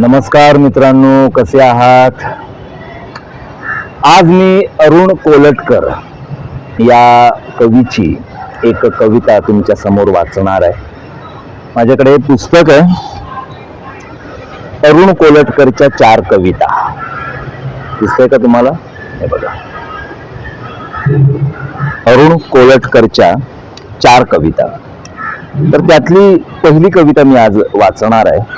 नमस्कार मित्रांनो कसे आहात? आज मी अरुण कोलटकर या कवीची एक कविता तुमच्यासमोर वाचणार आहे. माझ्याकडे हे पुस्तक आहे. अरुण कोलटकरच्या चार कविता. दिसतंय का तुम्हाला? हे बघा. अरुण कोलटकरच्या चार कविता. तर त्यातली पहिली कविता मी आज वाचणार आहे.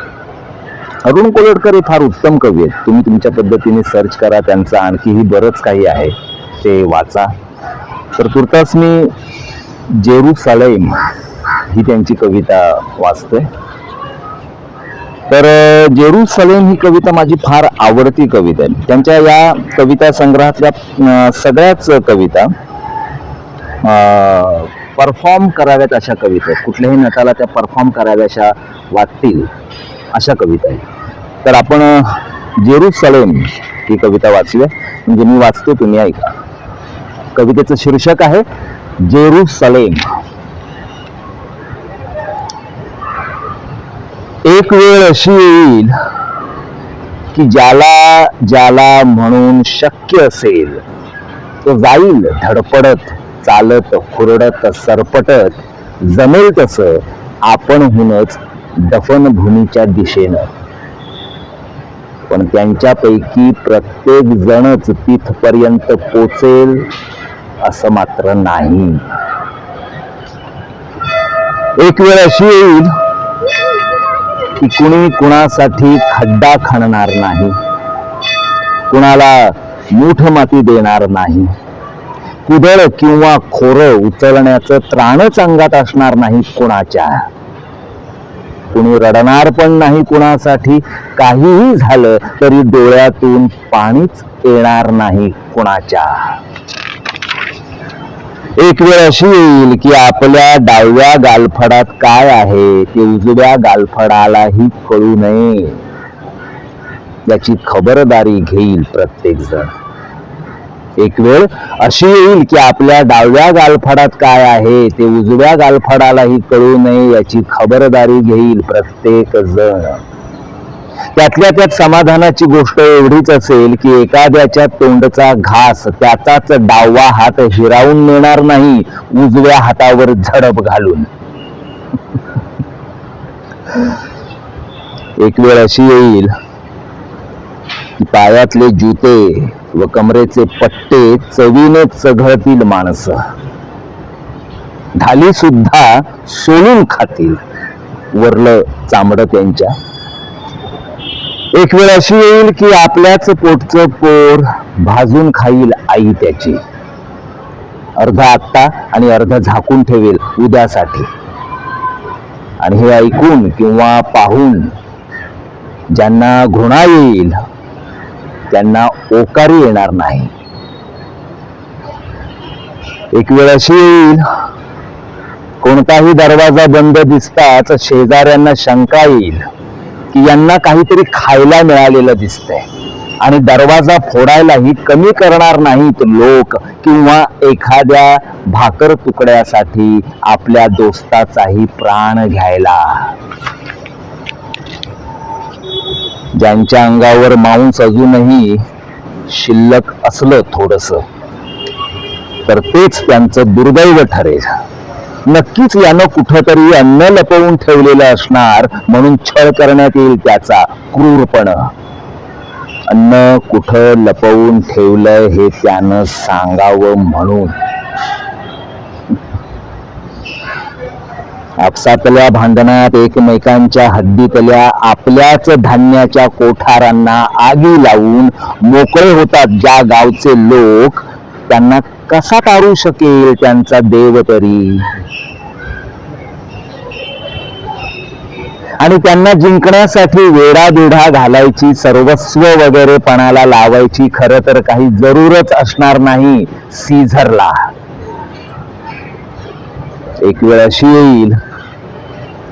अरुण कोलडकर हे फार उत्तम कवी आहेत. तुम्ही तुमच्या पद्धतीने सर्च करा त्यांचं आणखीही बरंच काही आहे. ते वाचा. तर तुर्तास मी जेरुसलेम ही त्यांची कविता वाचते तर जेरू सलेम ही कविता माझी फार आवडती कविता आहे. त्यांच्या या कविता संग्रहातल्या सगळ्याच कविता परफॉर्म कराव्यात अशा कविता आहेत. कुठल्याही नटाला त्या परफॉर्म कराव्याशा वाटतील. अशा कविता आहेत. तर आपण जेरुसलेम ही कविता वाचूया म्हणजे मी वाचतो तुम्ही ऐका. कवितेचं शीर्षक आहे जेरुसलेम एक वेळ अशी येईल की ज्याला ज्याला म्हणून शक्य असेल तो जाईल धडपडत चालत खुरडत सरपटत जमेल तसं आपणहूनच दफनभूमीच्या दिशेनं. पण त्यांच्यापैकी प्रत्येक जणच तिथपर्यंत पोचेल असं मात्र नाही. एक वेळ अशी येईल की कुणी कुणासाठी खड्डा खणणार नाही. कुणाला मूठ माती देणार नाही. कुदळ किंवा खोर उचलण्याचं त्राणच अंगात असणार नाही कुणाच्या. कुणी रडणार पण नाही कुणासाठी? काहीही झालं तरी डोळ्यातून पाणीच येणार नाही कुणाच्या. एक वेळ अशी येईल की आपल्या डाव्या गालफडात काय आहे ते उजव्या गालफडालाही कळू नये. याची खबरदारी घेईल प्रत्येक जण एक वेळ अशी येईल की आपल्या डाव्या गालफडात काय आहे ते उजव्या गालफडालाही कळू नये याची खबरदारी घेईल प्रत्येक जण. त्यातल्या त्यात समाधानाची गोष्ट एवढीच असेल की एखाद्याच्या तोंडचा घास त्याचाच डावा हात हिरावून नेणार नाही उजव्या हातावर झडप घालून. एक वेळ अशी येईल की पायातले जुते व कमरेचे पट्टे चवीने चघळतील माणसं. ढाली सुद्धा सोलून खातील वरलं चामडं त्यांच्या. एक वेळ अशी येईल की आपल्याच पोटचं पोर भाजून खाईल आई त्याची. अर्ध आत्ता आणि अर्ध झाकून ठेवेल उद्यासाठी. आणि हे ऐकून किंवा पाहून ज्यांना घृणा येईल त्यांना ओकारी येणार नाही. एक वेळ अशी येईल कोणताही दरवाजा बंद दिसताच शेजाऱ्यांना शंका येईल की यांना काहीतरी खायला मिळालेलं दिसतंय. आणि दरवाजा फोडायलाही कमी करणार नाहीत लोक किंवा एखाद्या भाकर तुकड्यासाठी आपल्या दोस्ताचाही प्राण घ्यायला. ज्यांच्या अंगावर मांस अजूनही शिल्लक असलं थोडस तर तेच त्यांचं दुर्दैव ठरेल. नक्कीच यानं कुठंतरी अन्न लपवून ठेवलेलं असणार म्हणून छळ करण्यात येईल त्याचा क्रूरपण. अन्न कुठं लपवून ठेवलं हे त्यानं सांगावं म्हणून. आपसातल्या भांडणात एकमेकांच्या हद्दीतल्या आपल्याच धान्याच्या कोठारांना आगी लावून मोकळे होतात ज्या गावचे लोक. त्यांना कसा तारू शकेल त्यांचा देव तरी? आणि त्यांना जिंकण्यासाठी वेढाबिढा घालायची सर्वस्व वगैरे पणाला लावायची खरं तर काही जरूरच असणार नाही सीझरला. एक वेळ अशी येईल.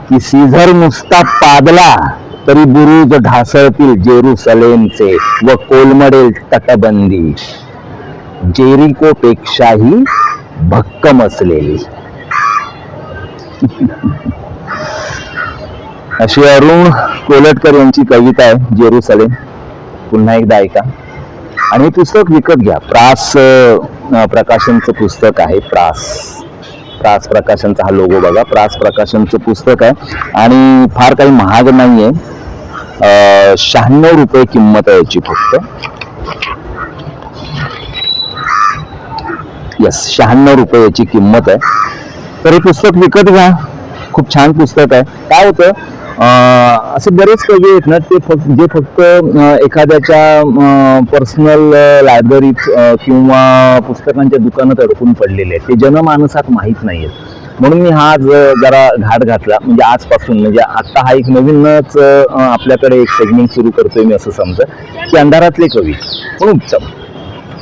की सीझर नुसता पादला तरी बुरुज ढासळतील जेरुसलेमचे व कोलमडेल तटबंदी. जेरिको पेक्षाही भक्कम असलेली. अशी अरुण कोलटकर यांची कविता आहे जेरुसलेम. पुन्हा एकदा ऐका. आणि हे पुस्तक विकत घ्या. प्रास प्रकाशनचं पुस्तक आहे प्रास. प्रास प्रकाशनचा हा लोगो बघा. प्रास प्रकाशनचं पुस्तक आहे. आणि फार काही महाग नाही आहे शहाण्णव रुपये किंमत आहे याची फक्त. यस शहाण्णव रुपये याची किंमत आहे. तर हे पुस्तक विकत घ्या. खूप छान पुस्तक आहे. काय होतं? असे बरेच कवी आहेत ना ते फक्त जे फक्त एखाद्याच्या पर्सनल लायब्ररीत किंवा पुस्तकांच्या दुकानात अडकून पडलेले आहेत. ते जनमानसात माहीत नाही आहेत. म्हणून मी हा आज जरा घाट घातला. म्हणजे आजपासून म्हणजे आत्ता हा एक नवीनच आपल्याकडे एक सेगमेंट सुरू करतोय मी असं समजा की अंधारातले कवी. म्हणून उत्तम.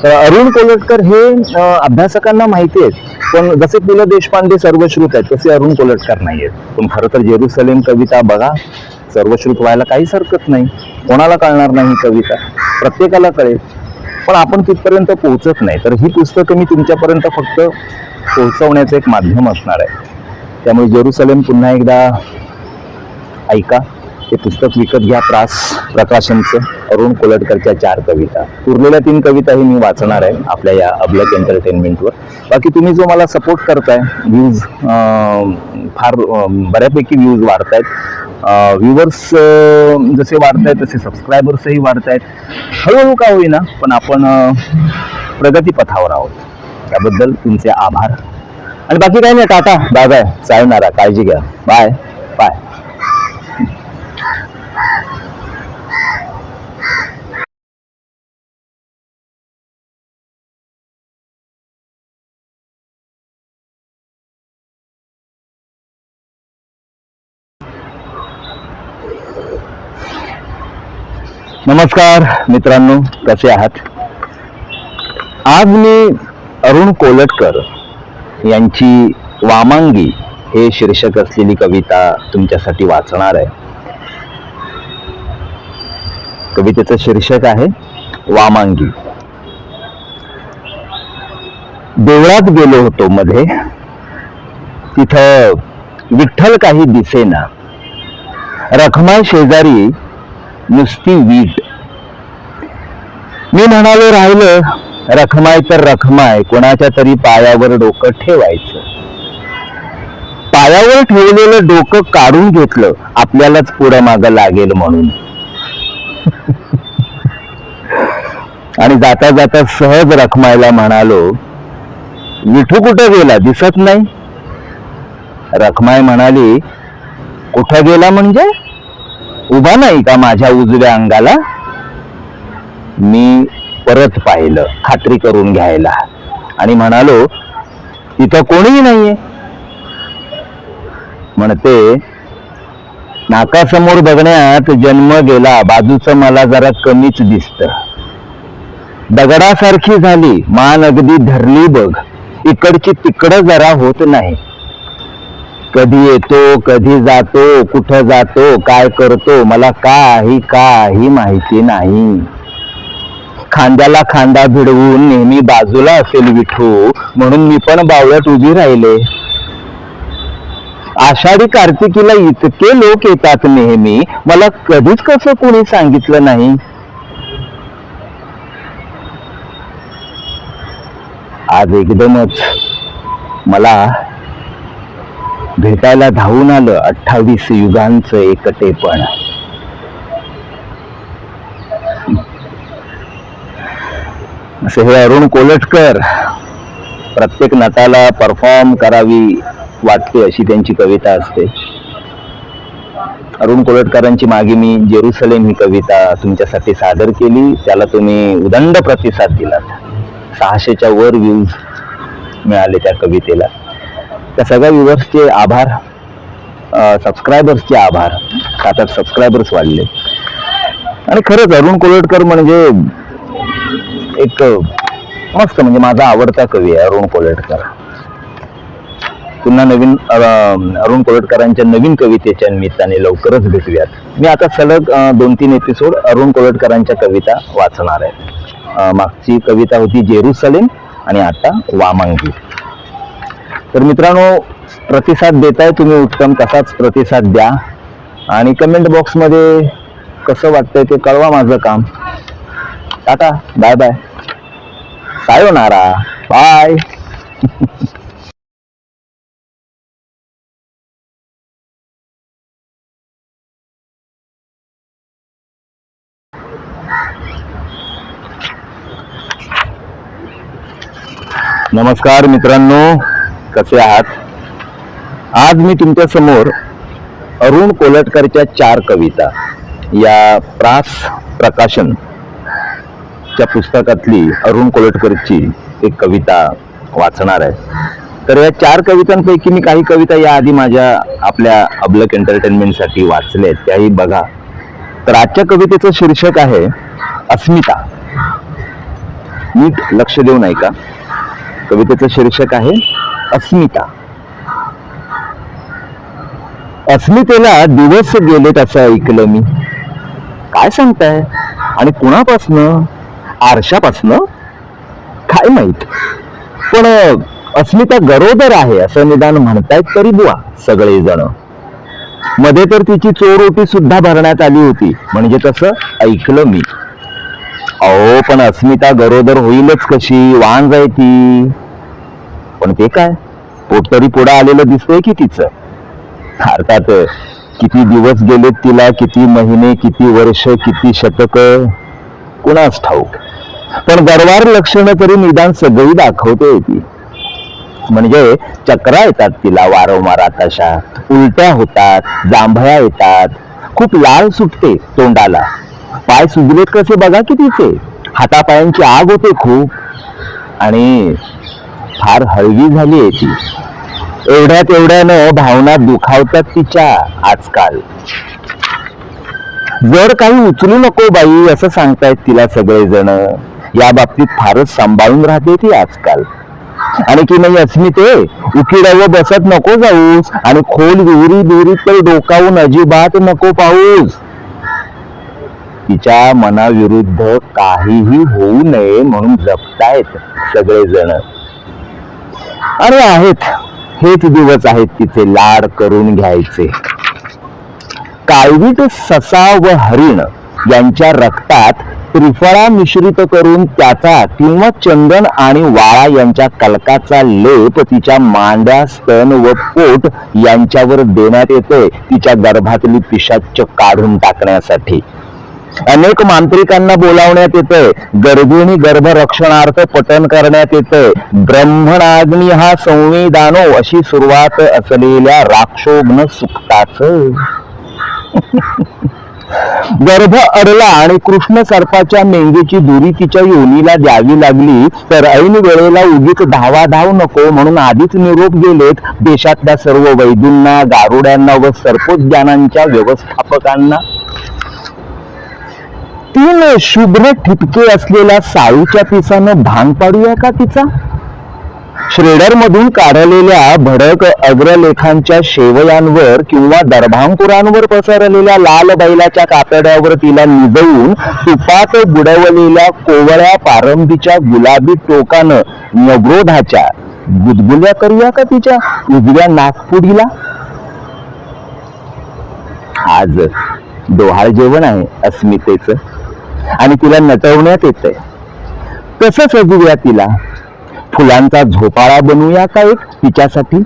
तर अरुण कोलटकर हे अभ्यासकांना माहिती आहेत. पण जसे पु ल देशपांडे सर्वश्रुत आहेत तसे अरुण कोलटकर नाही आहेत. पण खरं तर जेरुसलेम कविता बघा सर्वश्रुत व्हायला काहीच हरकत नाही. कोणाला कळणार नाही कविता? प्रत्येकाला कळेल. पण आपण तिथपर्यंत पोहोचत नाही. तर ही पुस्तकं मी तुमच्यापर्यंत फक्त पोहोचवण्याचं एक माध्यम असणार आहे. त्यामुळे जेरुसलेम पुन्हा एकदा ऐका. हे पुस्तक विकत घ्या प्रास प्रकाशनचं. अरुण कोलटकरच्या चार कविता. उरलेल्या तीन कविताही मी वाचणार आहे आपल्या या अबलक एंटरटेनमेंटवर बाकी तुम्ही जो मला सपोर्ट करताय व्ह्यूज फार बऱ्यापैकी व्ह्यूज वाढतायत. व्ह्यूवर्स जसे वाढतायत तसे सबस्क्रायबर्सही वाढतायत. हळूहळू का होईना पण आपण प्रगतीपथावर आहोत. त्याबद्दल तुमचे आभार. आणि बाकी काही नाही टाटा दादा चालणारा काळजी घ्या. Bye bye. नमस्कार मित्रांनो कसे आहात? आज मी अरुण कोलटकर यांची वामांगी हे शीर्षक असलेली कविता तुमच्यासाठी वाचणार आहे. कवितेचं शीर्षक आहे वामांगी. देवळात गेलो होतो मध्ये तिथं विठ्ठल काही दिसेना. रखमा शेजारी नुसती वीट मी म्हणालो राहिलं. रखमाय तर रखमाय. कोणाच्या तरी पायावर डोकं ठेवायचं. पायावर ठेवलेलं डोकं काढून घेतलं. आपल्यालाच पुढं मागं लागेल म्हणून. आणि जाता जाता सहज रखमायला म्हणालो विठू कुठं गेला? दिसत नाही. रखमाय म्हणाली कुठं गेला म्हणजे? उभा नाही का माझ्या उजव्या अंगाला? मी परत पाहिलं खात्री करून घ्यायला. आणि म्हणालो तिथं कोणीही नाहीये. म्हणते नाकासमोर बघण्यात जन्म गेला बाजूचं मला जरा कमीच दिसत. दगडासारखी झाली मान अगदी धरली बघ. इकडची तिकडं जरा होत नाही. कधी येतो कधी जातो कुठं जातो काय करतो मला काही काही माहिती नाही. खांद्याला खांदा भिडवून नेहमी बाजूला असेल विठू म्हणून मी पण बावळ्यात उभी राहिले. आषाढी कार्तिकीला इतके लोक येतात नेहमी मला कधीच कसं कोणी सांगितलं नाही. आज एकदमच मला भेटायला धावून आलं अठ्ठावीस युगांचं एकटेपण. असे हे अरुण कोलटकर प्रत्येक नटाला परफॉर्म करावी वाटते अशी त्यांची कविता असते. अरुण कोलटकरांची मागे मी जेरुसलेम ही कविता तुमच्यासाठी सादर केली. त्याला तुम्ही उदंड प्रतिसाद दिलात. सहाशेच्या वर व्ह्यूज मिळाले त्या कवितेला. त्या सगळ्या व्ह्युअर्सचे आभार सबस्क्रायबर्सचे आभार. सात आठ सबस्क्रायबर्स वाढले. आणि खरंच अरुण कोलटकर म्हणजे एक मस्त म्हणजे माझा आवडता कवी आहे अरुण कोलटकर. पुन्हा नवीन अरुण कोलटकरांच्या नवीन कवितेच्या निमित्ताने लवकरच भेटूयात. मी आता सलग दोन तीन एपिसोड अरुण कोलटकरांच्या कविता वाचणार आहे. मागची कविता होती जेरुसलेम आणि आता वामांगी. तर मित्रांनो प्रतिसाद देताय तुम्ही उत्तम तसाच प्रतिसाद द्या. आणि कमेंट बॉक्समध्ये कसं वाटतंय ते कळवा माझं काम. टाटा बाय बाय सायोनारा बाय नमस्कार मित्रांनो. कसे आहात? आज मी तुमच्यासमोर अरुण कोलटकरच्या चार कविता या प्रास प्रकाशन च्या पुस्तकातली अरुण कोलटकरची एक कविता वाचणार आहे. तर या चार कवितांपैकी मी काही कविता या आधी माझ्या आपल्या अबलक एंटरटेनमेंटसाठी आहेत. त्याही बघा. तर आजच्या कवितेचं शीर्षक आहे अस्मिता. नीट लक्ष देऊन ऐका कवितेचं शीर्षक आहे अस्मिता. अस्मितेला दिवस गेलेत असं ऐकलं मी. काय सांगताय? आणि कुणापासनं? आरशापासनं? काय माहीत. पण अस्मिता गरोदर आहे असं निदान म्हणतायत तरी बुवा सगळेजण. मध्ये तर तिची चोरोटी सुद्धा भरण्यात आली होती. म्हणजे तसं ऐकलं मी. अहो पण अस्मिता गरोदर होईलच कशी? वाण जाय ती. पण ते काय? पोट तरी पुढं आलेलं दिसतंय की तिचं? अर्थात किती दिवस गेलेत तिला किती महिने किती वर्ष किती शतक? कुणाच ठाऊक? पण गरवार लक्षणं तरी निदान सगळी दाखवते ती. म्हणजे चक्रा येतात तिला वारंवार आताशा उलट्या होतात जांभळ्या येतात. खूप लाल सुटते तोंडाला. पाय सुजलेत कसे बघा की तिचे हातापायांची आग होते खूप. आणि फार हळवी झाली आहे ती एवढ्यात एवढ्यानं भावना दुखावतात तिच्या आजकाल. जर काही उचलू नको बाई असं सांगतायत तिला सगळेजण. या बाबतीत फारच सांभाळून राहते ती आजकाल. आणि की नाही अस्मिते उकिडावं बसत नको जाऊस. आणि खोल विहिरी बिहिरीत तर डोकावून अजिबात नको पाऊस तिच्या मनाविरुद्ध काहीही होऊ नये म्हणून जपतायत सगळेजण. अरे आहेत. हेच दिवस आहेत तिचे लाड करून घ्यायचे. काळवीट ससा व हरिण यांच्या रक्तात त्रिफळा मिश्रित करून त्याचा किंवा चंदन आणि वाळा यांच्या कलकाचा लेप तिच्या मांड्या स्तन व पोट यांच्यावर देण्यात येतोय तिच्या गर्भातली पिशाच्च काढून टाकण्यासाठी. अनेक मांत्रिकांना बोलावण्यात येतंय. गर्भिणी गर्भरक्षणार्थ पठन करण्यात येतंय. ब्रह्मणाग्नी हा संविधानो अशी सुरुवात असलेल्या राक्षोग्न सुक्ताच. गर्भ अडला आणि कृष्ण सर्पाच्या मेंगेची दुरी तिच्या योनीला द्यावी लागली तर ऐन वेळेला उगीच धावा धाव नको म्हणून आधीच निरोप गेलेत देशातल्या सर्व वैद्यूंना गारुड्यांना व सर्पोद्यानांच्या व्यवस्थापकांना. तीन शुभ्र ठिपके असलेल्या साळूच्या पिसानं भांग पाडूया का तिचा? श्रेडर मधून काढलेल्या भडक अग्रलेखांच्या शेवयांवर किंवा दर्भांकुरांवर पसरलेल्या लाल बैलाच्या कातड्यावर तिला निजवून तुपात बुडवलेल्या कोवळ्या पारंबीच्या गुलाबी टोकानं नवरोधाच्या गुदगुल्या करूया का तिच्या उजव्या नागपुडीला आज डोहाळ जेवण आहे अस्मितेचं. आणि तिला नटवण्यात येतंय. कसं सजूया तिला? फुलांचा झोपाळा बनवूया का एक तिच्यासाठी?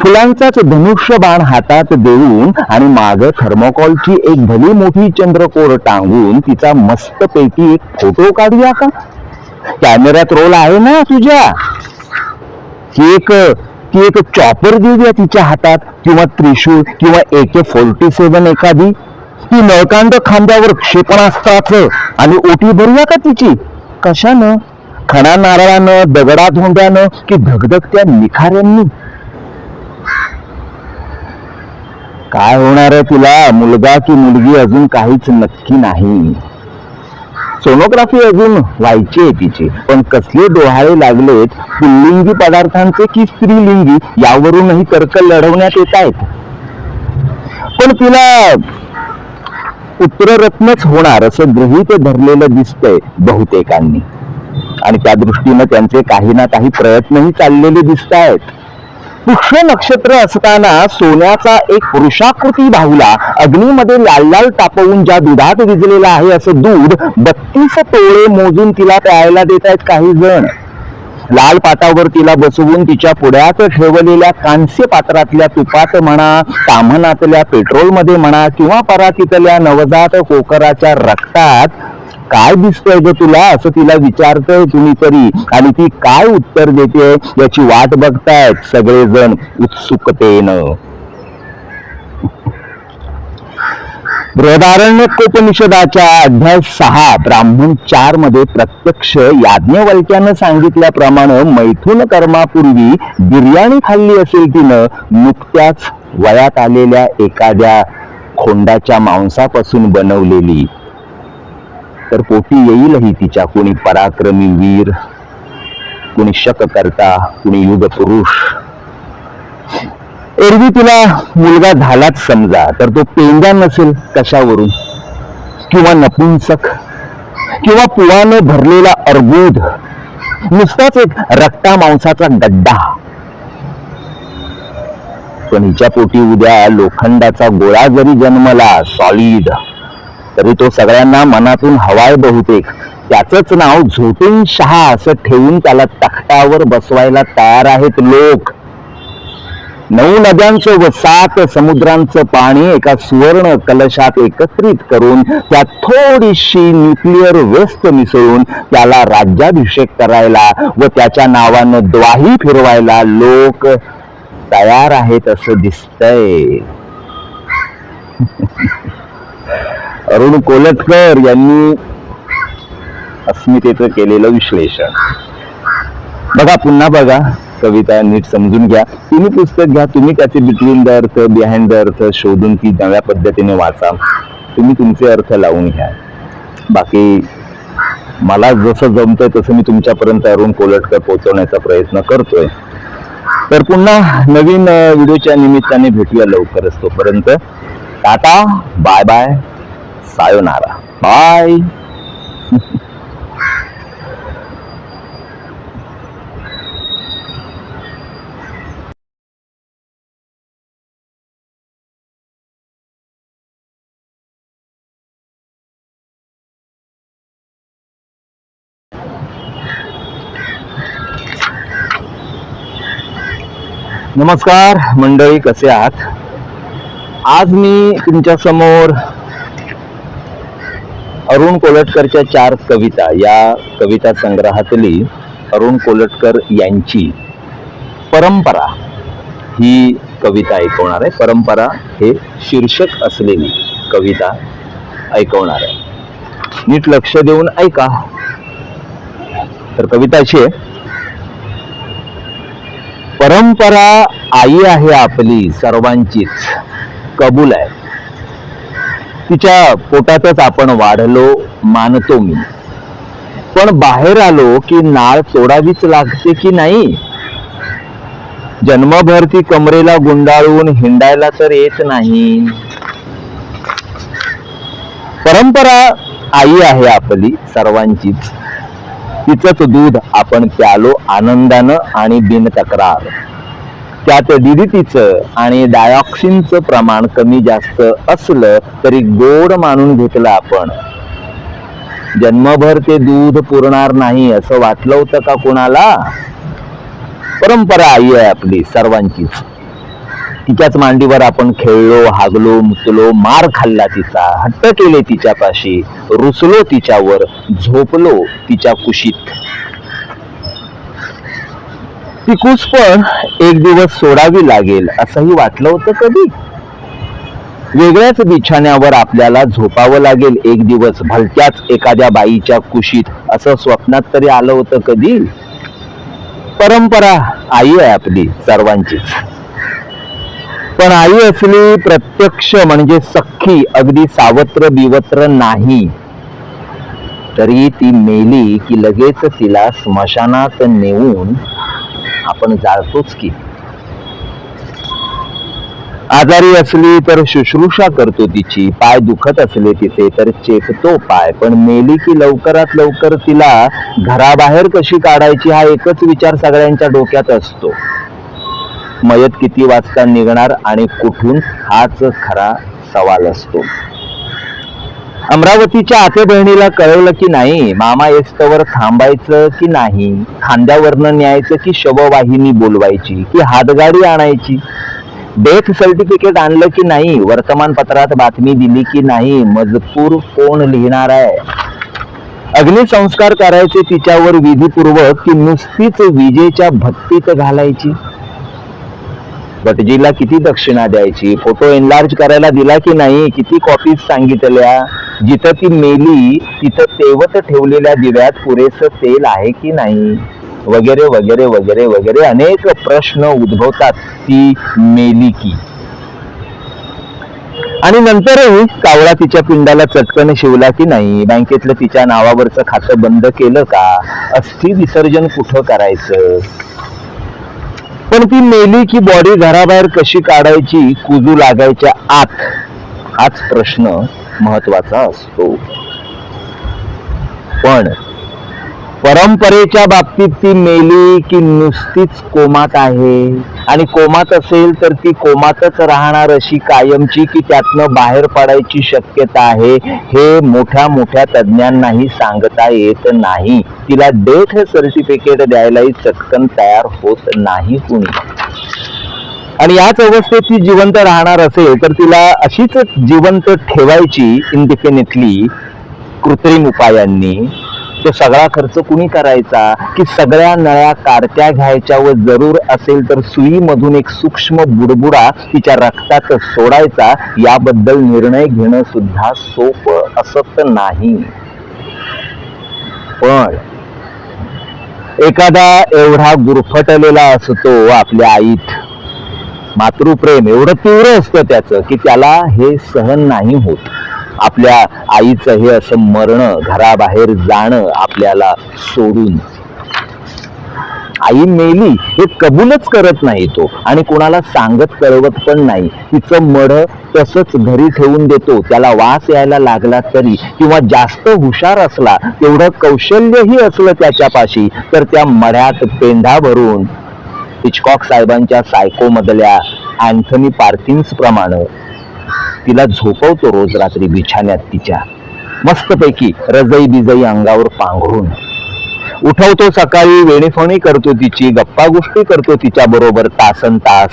फुलांचाच धनुष्य बाण हातात देऊन आणि माग थर्मोकॉलची एक भली मोठी चंद्रकोर टांगून तिचा मस्तपैकी एक फोटो काढूया का? कॅमेऱ्यात रोल आहे ना तुझ्या? एक ती एक चॉपर देऊया तिच्या हातात किंवा त्रिशूळ किंवा ए के फोर्टी सेवन एखादी. ती नळकांड खांद्यावर क्षेपणास्त्राचं आणि ओटी भरूया का तिची? कशानं? खणा नारळानं दगडा धोंड्यानं की धगधगत्या निखाऱ्यांनी? काय होणार आहे तिला? मुलगा की मुलगी अजून काहीच नक्की नाही. सोनोग्राफी अजून व्हायची आहे तिची. पण कसले डोहाळे लागलेत पुल्लिंगी पदार्थांचे की स्त्रीलिंगी यावरूनही तर्क लढवण्यात येत आहेत. पण तिला उत्तररत्नच होणार असं गृहीत धरलेलं दिसतंय बहुतेकांनी. आणि त्या दृष्टीनं त्यांचे काही ना काही प्रयत्नही चाललेले दिसत आहेत पुष्य नक्षत्र असताना सोन्याचा एक पुरुषाकृती बाहुला अग्नीमध्ये लाल लाल तापवून ज्या दुधात विजलेला आहे असं दूध बत्तीस तोळे मोजून तिला प्यायला देत आहेत काही जण. लाल पाटावर तिला बसवून तिच्या पुढ्यात ठेवलेल्या कांस्य पात्रातल्या तुपात म्हणा ताम्हनातल्या पेट्रोलमध्ये म्हणा किंवा परातीतल्या नवजात कोकराच्या रक्तात काय दिसतंय ग तुला? असं तिला विचारतंय कुणीतरी. आणि ती काय उत्तर देते याची वाट बघतायत सगळेजण उत्सुकतेनं. बृहदारण्यकोपनिषदाच्या अध्याय सहा ब्राह्मण चारमध्ये प्रत्यक्ष याज्ञवल्क्यानं सांगितल्याप्रमाणे मैथुन कर्मापूर्वी बिर्याणी खाल्ली असेल तिनं नुकत्याच वयात आलेल्या एखाद्या खोंडाच्या मांसापासून बनवलेली. तर पोटी येईलही तिच्या कोणी पराक्रमी वीर कुणी शक करता कुणी युग पुरुष एरवी तिला मुलगा झालाच समजा तर तो पेंगा नसेल कशावरून? किंवा नपुंसक? किंवा पुवानं भरलेला अर्बुद नुसताच एक रक्ता मांसाचा गड्डा? पण हिच्या पोटी उद्या लोखंडाचा गोळा जरी जन्मला सॉलिड तरी तो सगळ्यांना मनातून हवाय बहुतेक. त्याचंच नाव झोटून शहा असं ठेवून त्याला तख्तावर बसवायला तयार आहेत लोक. नऊ नद्यांचं व सात समुद्रांचं पाणी एका सुवर्ण कलशात एकत्रित करून त्यात थोडीशी न्यूक्लिअर वेस्ट मिसळून त्याला राज्याभिषेक करायला व त्याच्या नावानं द्वाही फिरवायला लोक तयार आहेत असं दिसतंय. अरुण कोलटकर यांनी अस्मितेचं केलेलं विश्लेषण. बघा पुन्हा बघा. कविता नीट समजून घ्या. तुम्ही पुस्तक घ्या तुम्ही त्याचे बिटवीन द अर्थ बिहाइंड द अर्थ शोधून ती नव्या पद्धतीने वाचा. तुम्ही तुमचे अर्थ लावून घ्या. बाकी मला जसं जमतंय तसं मी तुमच्यापर्यंत अरुण कोलटकर पोहोचवण्याचा प्रयत्न करतोय. तर पुन्हा नवीन व्हिडिओच्या निमित्ताने भेटूया लवकरच तोपर्यंत. टाटा बाय बाय सायोनारा. बाय. नमस्कार मंडळी कसे आहात? आज मी तुमच्यासमोर अरुण कोलटकरच्या चार कविता या कविता संग्रहातली अरुण कोलटकर यांची परंपरा ही कविता ऐकवणार आहे. परंपरा हे शीर्षक असलेली कविता ऐकवणार आहे. नीट लक्ष देऊन ऐका. तर कविता अशी आहे. परंपरा आई आहे आपली सर्वांचीच. कबूल आहे. तिच्या पोटातच आपण वाढलो मानतो मी. पण बाहेर आलो की नाळ सोडावीच लागते की नाही? जन्मभर ती कमरेला गुंडाळून हिंडायला तर येत नाही. परंपरा आई आहे आपली सर्वांचीच. तिचंच दूध आपण प्यालो आनंदानं आणि बिन तक्रार त्यात डिडिटीचं आणि डायऑक्सिनचं प्रमाण कमी जास्त असलं तरी गोड मानून घेतलं आपण. जन्मभर ते दूध पुरणार नाही असं वाटलं होतं का कोणाला? परंपरा आई आहे आपली सर्वांचीच. तिच्याच मांडीवर आपण खेळलो हागलो मुतलो मार खाल्ला तिचा हट्ट केले तिच्यापाशी रुसलो तिच्यावर झोपलो तिच्या कुशीत. ती पण एक दिवस सोडावी लागेल असंही वाटलं होतं कधी? वेगळ्याच बिछाण्यावर आपल्याला झोपावं लागेल एक दिवस भलत्याच एखाद्या बाईच्या कुशीत असं स्वप्नात तरी आलं होतं कधी? परंपरा आई आहे आपली सर्वांचीच. पण आई असली प्रत्यक्ष म्हणजे सख्खी अगदी सावत्र बिवत्र नाही. तरी ती मेली की लगेच तिला स्मशानात नेऊन आपण जाळतोच की. आजारी असली तर शुश्रूषा करतो तिची पाय दुखत असले तिचे तर चेकतो पाय. पण मेली की लवकरात लवकर तिला घराबाहेर कशी काढायची हा एकच विचार सगळ्यांच्या डोक्यात असतो. मयत किती वाजता निघणार आणि कुठून हाच खरा सवाल असतो? अमरावतीच्या आते बहिणीला कळवलं की नाही मामा येस्तवर थांबायचं की नाही खांद्यावरनं न्यायचं की शववाहिनी बोलवायची की हातगाडी आणायची? डेथ सर्टिफिकेट आणलं की नाही वर्तमानपत्रात बातमी दिली की नाही मजकूर कोण लिहिणार आहे? अग्निसंस्कार करायचे तिच्यावर विधीपूर्वक की नुसतीच विजेच्या भक्तीत घालायची? भटजीला किती दक्षिणा द्यायची? फोटो एनलार्ज करायला दिला की नाही? किती कॉपीज सांगितल्या? जिथं ती मेली तिथं तेवत ठेवलेल्या दिव्यात पुरेसं तेल आहे की नाही? वगैरे वगैरे वगैरे वगैरे अनेक प्रश्न उद्भवतात ती मेली की. आणि नंतरही कावळा तिच्या पिंडाला चटकन शिवला की नाही? बँकेतलं तिच्या नावावरचं खातं बंद केलं का? अस्थि विसर्जन कुठं करायचं? पण ती मेली की बॉडी घराबाहेर कशी काढायची कुजू लागायच्या आत? हाच प्रश्न महत्त्वाचा असतो. पण परंपरेच्या बाबतीत ती मेली की नुसतीच कोमात आहे. आणि कोमात असेल तर ती कोमातच राहणार अशी कायमची की त्यातनं बाहेर पडायची शक्यता आहे हे मोठ्या मोठ्या तज्ज्ञांनाही सांगता येत नाही. तिला डेथ सर्टिफिकेट द्यायलाही चटकन तयार होत नाही कुणी. आणि याच अवस्थेत ती जिवंत राहणार असेल तर तिला अशीच जिवंत ठेवायची इनडिफिनिटली कृत्रिम उपायांनी. तो सगळा खर्च कुणी करायचा? की सगळ्या नळ्या कारत्या घ्यायच्या व जरूर असेल तर सुईमधून एक सूक्ष्म बुडबुडा तिच्या रक्तात सोडायचा? याबद्दल निर्णय घेणं सुद्धा सोपं असत नाही. पण एखादा एवढा गुरफटलेला असतो आपल्या आईत. मातृप्रेम एवढं तीव्र असतं त्याचं की त्याला हे सहन नाही होत. आपल्या आईचं हे असं मरणं घराबाहेर जाणं आपल्याला सोडून. आई मेली हे कबूलच करत नाही तो आणि कोणाला सांगत कळवत पण नाही. तिचं मढ तसंच घरी ठेवून देतो. त्याला वास यायला लागला तरी किंवा जास्त हुशार असला तेवढं कौशल्यही असलं त्याच्यापाशी तर त्या मढ्यात पेंढा भरून हिचकॉक साहेबांच्या सायकोमधल्या अँथनी पार्किन्स प्रमाणे तिला झोपवतो रोज रात्री बिछाण्यात तिच्या. मस्तपैकी रजई बिजई अंगावर पांघरून. उठवतो सकाळी वेणीफोणी करतो तिची गप्पा गोष्टी करतो तिच्या बरोबर तासन तास.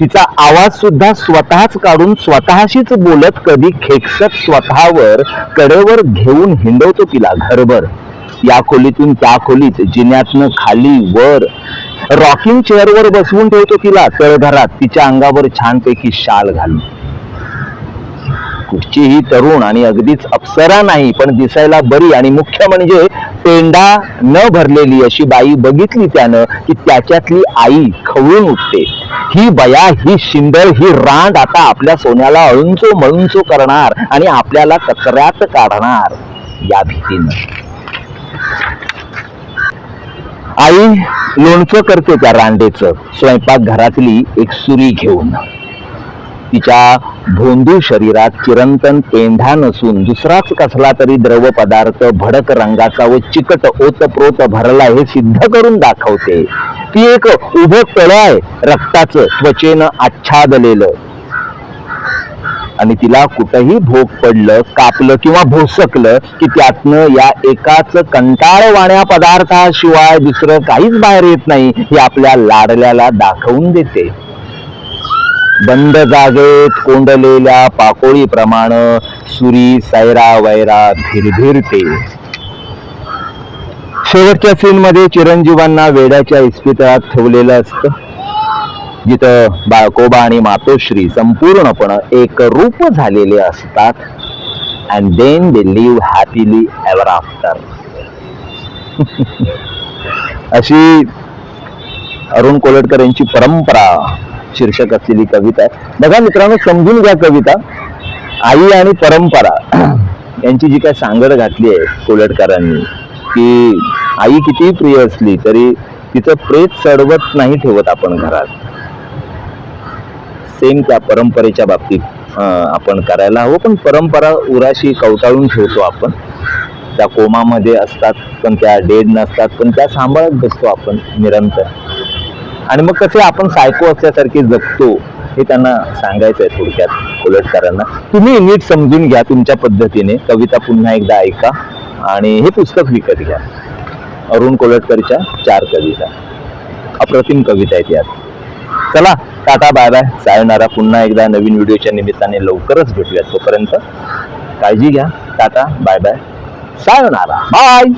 तिचा आवाज सुद्धा स्वतःच काढून स्वतःशीच बोलत कधी खेकसत स्वतःवर कडेवर घेऊन हिंडवतो तिला घरभर. या खोलीतून त्या खोलीत जिन्यातनं खाली वर. रॉकिंग चेअरवर बसवून ठेवतो तिला तळघरात तिच्या अंगावर छानपैकी शाल घालून. कुठचीही तरुण आणि अगदीच अप्सरा नाही पण दिसायला बरी आणि मुख्य म्हणजे पेंडा न भरलेली अशी बाई बघितली त्यानं की त्याच्यातली आई खवळून उठते. ही बया ही शिंदळ ही रांड आता आपल्या सोन्याला अळुंचो मळुंचो करणार आणि आपल्याला कचऱ्यात काढणार या भीतीनं. आई लोणचं करते त्या रांडेचं. स्वयंपाक घरातली एक सुरी घेऊन. तिच्या भोंदू शरीरात चिरंतन पेंढा नसून दुसराच कसला तरी द्रव पदार्थ भडक रंगाचा व चिकट ओतप्रोत भरला हे सिद्ध करून दाखवते. ती एक उभं तळ आहे रक्ताचं त्वचेनं आच्छादलेलं. आणि तिला कुठंही भोग पडलं कापलं किंवा भोसकलं की त्यातनं या एकाच कंटाळवाण्या पदार्थाशिवाय दुसरं काहीच बाहेर येत नाही हे आपल्या लाडल्याला दाखवून देते. बंद जागेत कोंडलेल्या पाकोळीप्रमाणे सुरी सैरा वैरा भिरभिरते. शेवटच्या सीनमध्ये चिरंजीवांना वेड्याच्या इस्पितळात ठेवलेलं असतं. जिथं बाळकोबा आणि मातोश्री संपूर्णपणे एक रूप झालेले असतात. And then they live happily ever after अशी अरुण कोलटकर यांची परंपरा शीर्षक असलेली कविता आहे. बघा मित्रांनो समजून घ्या कविता. आई आणि परंपरा. यांची जी काय सांगड घातली आहे कोलटकरांनी की आई कितीही प्रिय असली तरी तिचं प्रेत चढवत नाही ठेवत आपण घरात. सेम त्या परंपरेच्या बाबतीत आपण करायला हवं पण परंपरा उराशी कवटाळून ठेवतो आपण. त्या कोमामध्ये असतात पण त्या डेड नसतात पण त्या सांभाळत बसतो आपण निरंतर. आणि मग कसे आपण सायको असल्यासारखे जगतो हे त्यांना सांगायचं आहे थोडक्यात कोलटकरांना तुम्ही नीट समजून घ्या तुमच्या पद्धतीने. कविता पुन्हा एकदा ऐका आणि हे पुस्तक विकत घ्या. अरुण कोलटकरच्या चार कविता. अप्रतिम कविता आहेत यात. चला टाटा बाय बाय सायनारा पुन्हा एकदा नवीन व्हिडिओच्या निमित्ताने लवकरच भेटूयात तोपर्यंत. काळजी घ्या. टाटा बाय बाय सायनारा. बाय